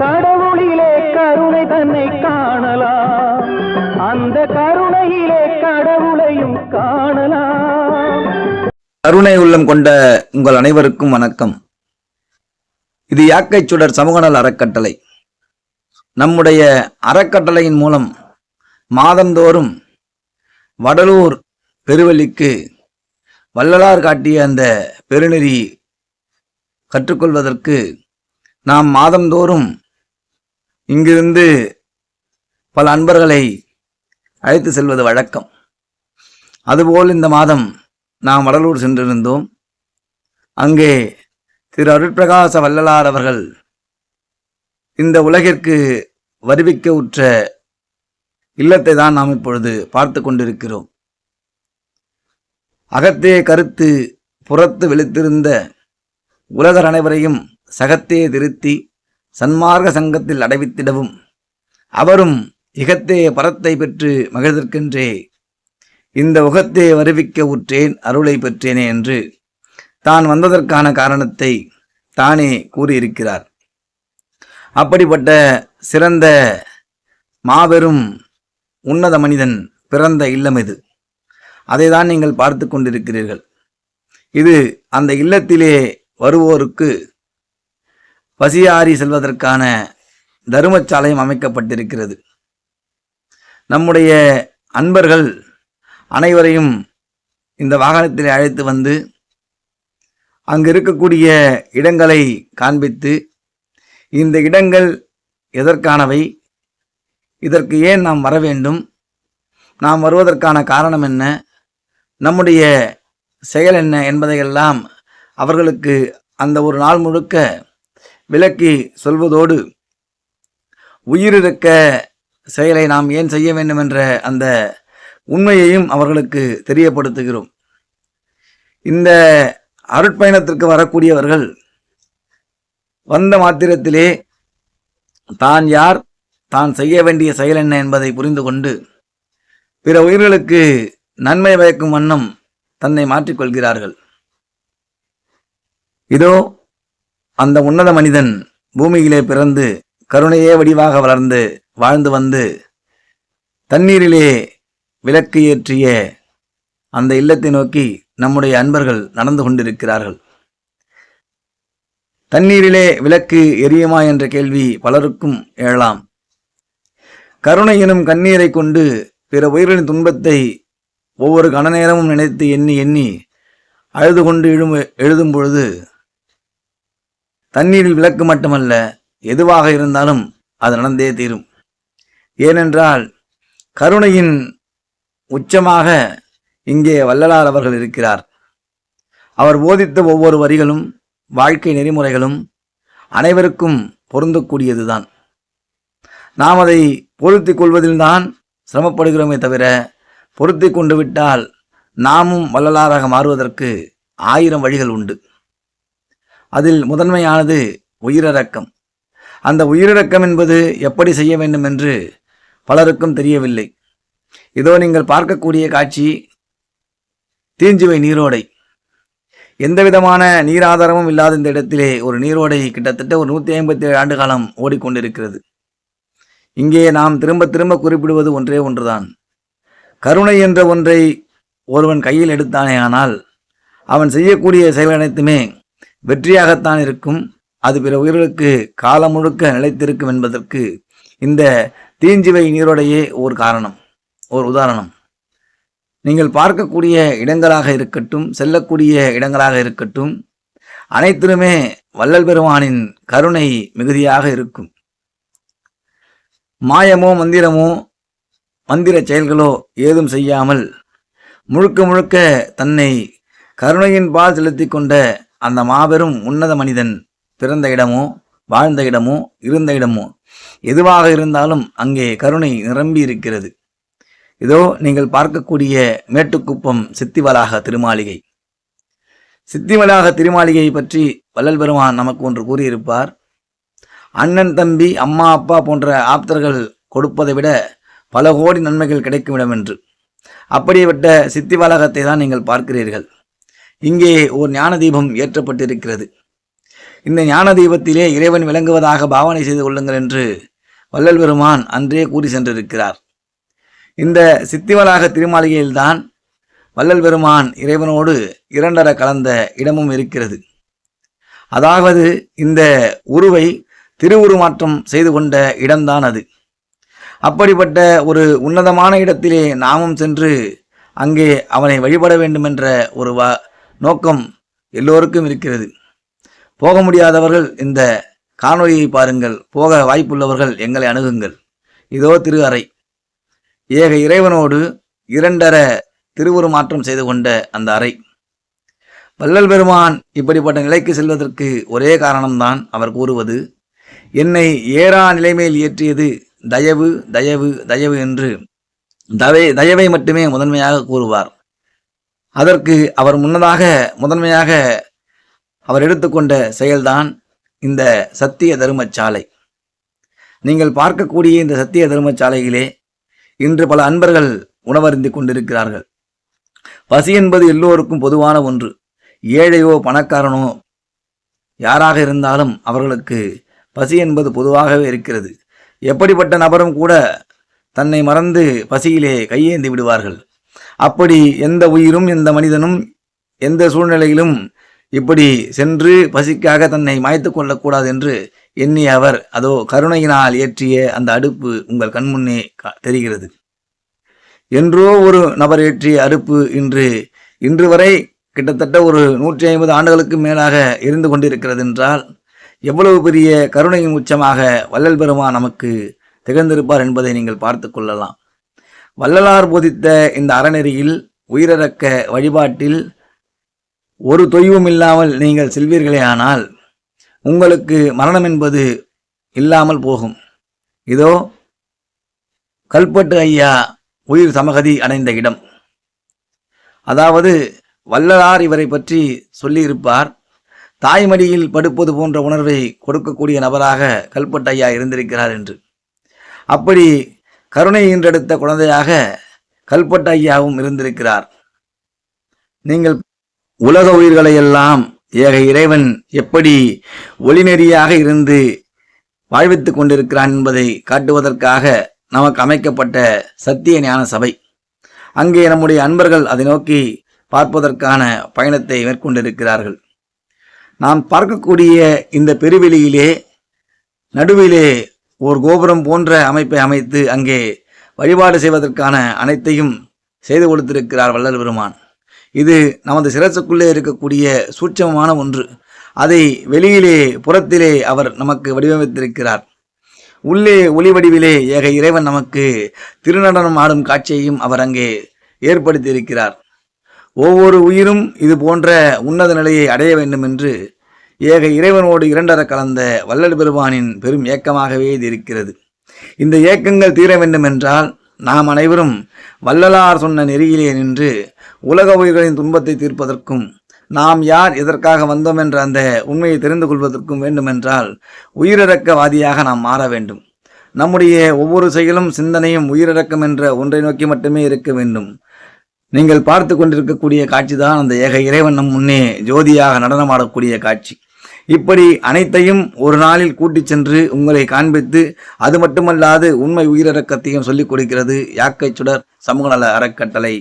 கடவுளிலே கருணை தன்னை காணலாம். அந்த கருணையிலே கடவுளையும் காணலாம். கருணை உள்ளம் கொண்ட உங்கள் அனைவருக்கும் வணக்கம். இது யாக்கை சுடர் சமூகநல அறக்கட்டளை. நம்முடைய அறக்கட்டளையின் மூலம் மாதந்தோறும் வடலூர் பெருவெளிக்கு வள்ளலார் காட்டிய அந்த பெருநெறி கற்றுக்கொள்வதற்கு நாம் மாதந்தோறும் இங்கிருந்து பல அன்பர்களை அழைத்து செல்வது வழக்கம். அதுபோல் இந்த மாதம் நாம் வடலூர் சென்றிருந்தோம். அங்கே திரு அருட்பிரகாச வள்ளலார் அவர்கள் இந்த உலகிற்கு வருவிக்க உற்ற இல்லத்தை தான் நாம் இப்பொழுது பார்த்து கொண்டிருக்கிறோம். அகத்தே கருத்து புறத்து வெளுத்திருந்த உலகர் அனைவரையும் சகத்தே திருத்தி சன்மார்க்க சங்கத்தில் அடைவித்திடவும். அவரும் இகத்தே பரத்தை பெற்று மகிழ்தற்கென்றே இந்த உகத்தே வருவிக்க உற்றேன் அருளை பெற்றேனே என்று தான் வந்ததற்கான காரணத்தை தானே கூறியிருக்கிறார். அப்படிப்பட்ட சிறந்த மாபெரும் உன்னத மனிதன் பிறந்த இல்லம் இது. அதைதான் நீங்கள் பார்த்து கொண்டிருக்கிறீர்கள். இது அந்த இல்லத்திலே வருவோருக்கு பசியாரி செல்வதற்கான தருமச்சாலையும் அமைக்கப்பட்டிருக்கிறது. நம்முடைய அன்பர்கள் அனைவரையும் இந்த வாகனத்தில் அழைத்து வந்து அங்கு இருக்கக்கூடிய இடங்களை காண்பித்து இந்த இடங்கள் எதற்கானவை இதற்கு ஏன் நாம் வர வேண்டும் நாம் வருவதற்கான காரணம் என்ன நம்முடைய செயல் என்ன என்பதையெல்லாம் அவர்களுக்கு அந்த ஒரு நாள் முழுக்க விளக்கி சொல்வதோடு உயிரிழக்க செயலை நாம் ஏன் செய்ய வேண்டும் என்ற அந்த உண்மையையும் அவர்களுக்கு தெரியப்படுத்துகிறோம். இந்த அருட்பயணத்திற்கு வரக்கூடியவர்கள் வந்த மாத்திரத்திலே தான் யார் தான் செய்ய வேண்டிய செயல் என்ன என்பதை புரிந்து கொண்டு பிற உயிர்களுக்கு நன்மை பயக்கும் வண்ணம் தன்னை மாற்றிக்கொள்கிறார்கள். இதோ அந்த உன்னத மனிதன் பூமியிலே பிறந்து கருணையே வடிவாக வளர்ந்து வாழ்ந்து வந்து தண்ணீரிலே விளக்கு ஏற்றிய அந்த இல்லத்தை நோக்கி நம்முடைய அன்பர்கள் நடந்து கொண்டிருக்கிறார்கள். தண்ணீரிலே விளக்கு எரியுமா என்ற கேள்வி பலருக்கும் எழலாம். கருணை எனும் கண்ணீரை கொண்டு பிற உயிர்களின் துன்பத்தை ஒவ்வொரு கணநேரமும் நினைத்து எண்ணி எண்ணி அழுது கொண்டு எழும் எழுதும் பொழுது தண்ணீரில் விளக்கு மட்டுமல்ல எதுவாக இருந்தாலும் அது நடந்தே தீரும். ஏனென்றால் கருணையின் உச்சமாக இங்கே வள்ளலார் அவர்கள் இருக்கிறார். அவர் போதித்த ஒவ்வொரு வரிகளும் வாழ்க்கை நெறிமுறைகளும் அனைவருக்கும் பொருந்தக்கூடியதுதான். நாம் அதை பொருத்திக் கொள்வதில்தான் சிரமப்படுகிறோமே தவிர பொருத்தி கொண்டு விட்டால் நாமும் வள்ளலாராக மாறுவதற்கு ஆயிரம் வழிகள் உண்டு. அதில் முதன்மையானது உயிரடக்கம் அந்த உயிரிறக்கம் என்பது எப்படி செய்ய வேண்டும் என்று பலருக்கும் தெரியவில்லை. இதோ நீங்கள் பார்க்கக்கூடிய காட்சி தீஞ்சுவை நீரோடை. எந்த விதமான நீராதாரமும் இல்லாத இந்த இடத்திலே ஒரு நீரோடை கிட்டத்தட்ட ஒரு நூற்றி ஐம்பத்தி ஏழு ஆண்டு காலம் ஓடிக்கொண்டிருக்கிறது. இங்கே நாம் திரும்ப திரும்ப குறிப்பிடுவது ஒன்றே ஒன்றுதான். கருணை என்ற ஒன்றை ஒருவன் கையில் எடுத்தானே ஆனால் அவன் செய்யக்கூடிய செயல் அனைத்துமே வெற்றியாகத்தான் இருக்கும். அது பிற உயிர்களுக்கு காலம் முழுக்க நிலைத்திருக்கும் என்பதற்கு இந்த தீஞ்சுவை நீரோடையே ஒரு காரணம் ஒரு உதாரணம். நீங்கள் பார்க்கக்கூடிய இடங்களாக இருக்கட்டும் செல்லக்கூடிய இடங்களாக இருக்கட்டும் அனைத்திலுமே வள்ளல் பெருமானின் கருணை மிகுதியாக இருக்கும். மாயமோ மந்திரமோ மந்திர செயல்களோ ஏதும் செய்யாமல் முழுக்க முழுக்க தன்னை கருணையின் பால் செலுத்தி கொண்ட அந்த மாபெரும் உன்னத மனிதன் பிறந்த இடமோ வாழ்ந்த இடமோ இருந்த இடமோ எதுவாக இருந்தாலும் அங்கே கருணை நிரம்பி இருக்கிறது இதோ நீங்கள் பார்க்கக்கூடிய மேட்டுக்குப்பம் சித்திவளாக திருமாளிகை. சித்திவளாக திருமாளிகையை பற்றி வள்ளல் பெருமான் நமக்கு ஒன்று கூறியிருப்பார். அண்ணன் தம்பி அம்மா அப்பா போன்ற ஆப்தர்கள் கொடுப்பதை விட பல கோடி நன்மைகள் கிடைக்கும் இடம் என்று அப்படிப்பட்ட சித்திவளாகத்தை தான் நீங்கள் பார்க்கிறீர்கள். இங்கே ஒரு ஞான தீபம் ஏற்றப்பட்டிருக்கிறது. இந்த ஞான தீபத்திலே இறைவன் விளங்குவதாக பாவனை செய்து கொள்ளுங்கள் என்று வள்ளல் பெருமான் அன்றே கூறி சென்றிருக்கிறார். இந்த சித்திவளாக திருமாளிகையில்தான் வள்ளல் பெருமான் இறைவனோடு இரண்டர கலந்த இடமும் இருக்கிறது. அதாவது இந்த உருவை திருவுருமாற்றம் செய்து கொண்ட இடம்தான் அது. அப்படிப்பட்ட ஒரு உன்னதமான இடத்திலே நாமும் சென்று அங்கே அவனை வழிபட வேண்டுமென்ற ஒரு வ நோக்கம் எல்லோருக்கும் இருக்கிறது. போக முடியாதவர்கள் இந்த காணொளியை பாருங்கள். போக வாய்ப்புள்ளவர்கள் எங்களை அணுகுங்கள். இதோ திரு அறை. ஏக இறைவனோடு இரண்டர திருவுருமாற்றம் செய்து கொண்ட அந்த அறை. வள்ளல் பெருமான் இப்படிப்பட்ட நிலைக்கு செல்வதற்கு ஒரே காரணம்தான் அவர் கூறுவது என்னை ஏறா நிலைமையில் இயற்றியது தயவு தயவு தயவு என்று தவை தயவை மட்டுமே முதன்மையாக கூறுவார். அதற்கு அவர் முன்னதாக முதன்மையாக அவர் எடுத்துக்கொண்ட செயல்தான் இந்த சத்திய தர்மச்சாலை. நீங்கள் பார்க்கக்கூடிய இந்த சத்திய தர்மச்சாலையிலே இன்று பல அன்பர்கள் உணவருந்தி கொண்டிருக்கிறார்கள். பசி என்பது எல்லோருக்கும் பொதுவான ஒன்று. ஏழையோ பணக்காரனோ யாராக இருந்தாலும் அவர்களுக்கு பசி என்பது பொதுவாகவே இருக்கிறது. எப்படிப்பட்ட நபரும் கூட தன்னை மறந்து பசியிலே கையேந்தி விடுவார்கள். அப்படி எந்த உயிரும் எந்த மனிதனும் எந்த சூழ்நிலையிலும் இப்படி சென்று பசிக்காக தன்னை மாய்த்து கொள்ளக்கூடாது என்று எண்ணிய அவர் அதோ கருணையினால் ஏற்றிய அந்த அடுப்பு உங்கள் கண்முன்னே தெரிகிறது. என்றோ ஒரு நபர் ஏற்றிய அடுப்பு இன்று இன்று வரை கிட்டத்தட்ட ஒரு நூற்றி ஐம்பது ஆண்டுகளுக்கு மேலாக இருந்து கொண்டிருக்கிறது என்றால் எவ்வளவு பெரிய கருணையின் உச்சமாக வள்ளல் பெருமா நமக்கு திகழ்ந்திருப்பார் என்பதை நீங்கள் பார்த்து கொள்ளலாம். வள்ளலார் போதித்த இந்த அறநெறியில் உயிரக்க வழிபாட்டில் ஒரு தொய்வும் இல்லாமல் நீங்கள் செல்வீர்களே ஆனால் உங்களுக்கு மரணம் என்பது இல்லாமல் போகும். இதோ கல்பட்டு ஐயா உயிர் சமகதி அடைந்த இடம். அதாவது வள்ளலார் இவரை பற்றி சொல்லியிருப்பார். தாய்மடியில் படுப்பது போன்ற உணர்வை கொடுக்கக்கூடிய நபராக கல்பட்டு ஐயா இருந்திருக்கிறார் என்று. அப்படி கருணை ஈன்றெடுத்த குழந்தையாக கல்பட்டு ஐயாவும் இருந்திருக்கிறார். நீங்கள் உலக உயிர்களை எல்லாம் ஏக இறைவன் எப்படி ஒளிநெறியாக இருந்து வாழ்வித்துக் கொண்டிருக்கிறான் என்பதை காட்டுவதற்காக நமக்கு அமைக்கப்பட்ட சத்திய ஞான சபை. அங்கே நம்முடைய அன்பர்கள் அதை நோக்கி பார்ப்பதற்கான பயணத்தை மேற்கொண்டிருக்கிறார்கள். நாம் பார்க்கக்கூடிய இந்த பெருவெளியிலே நடுவிலே ஓர் கோபுரம் போன்ற அமைப்பை அமைத்து அங்கே வழிபாடு செய்வதற்கான அனைத்தையும் செய்து கொடுத்திருக்கிறார் வள்ளல் பெருமான். இது நமது சிரசுக்குள்ளே இருக்கக்கூடிய சூட்சமமான ஒன்று. அதை வெளியிலே புறத்திலே அவர் நமக்கு வடிவமைத்திருக்கிறார். உள்ளே ஒளி வடிவிலே ஏக இறைவன் நமக்கு திருநடனம் ஆடும் காட்சியையும் அவர் அங்கே ஏற்படுத்தியிருக்கிறார். ஒவ்வொரு உயிரும் இது போன்ற உன்னத நிலையை அடைய வேண்டும் என்று ஏக இறைவனோடு இரண்டர கலந்த வள்ளல் பெருமானின் பெரும் ஏக்கமாகவே இது இருக்கிறது. இந்த ஏக்கங்கள் தீர வேண்டும் என்றால் நாம் அனைவரும் வள்ளலார் சொன்ன நெறியிலே நின்று உலக உயிர்களின் துன்பத்தை தீர்ப்பதற்கும் நாம் யார் எதற்காக வந்தோம் என்ற அந்த உண்மையை தெரிந்து கொள்வதற்கும் வேண்டுமென்றால் உயிரிழக்கவாதியாக நாம் மாற வேண்டும். நம்முடைய ஒவ்வொரு செயலும் சிந்தனையும் உயிரிழக்கம் என்ற ஒன்றை நோக்கி மட்டுமே இருக்க வேண்டும். நீங்கள் பார்த்து கொண்டிருக்கக்கூடிய காட்சிதான் அந்த ஏக இறைவன் நம் முன்னே ஜோதியாக நடனமாடக்கூடிய காட்சி. இப்படி அனைத்தையும் ஒரு நாளில் கூட்டிச் சென்று உங்களை காண்பித்து அது மட்டுமல்லாது உண்மை உயிரிறக்கத்தையும் சொல்லிக் கொடுக்கிறது. யாக்கை சுடர் சமூக நல அறக்கட்டளை.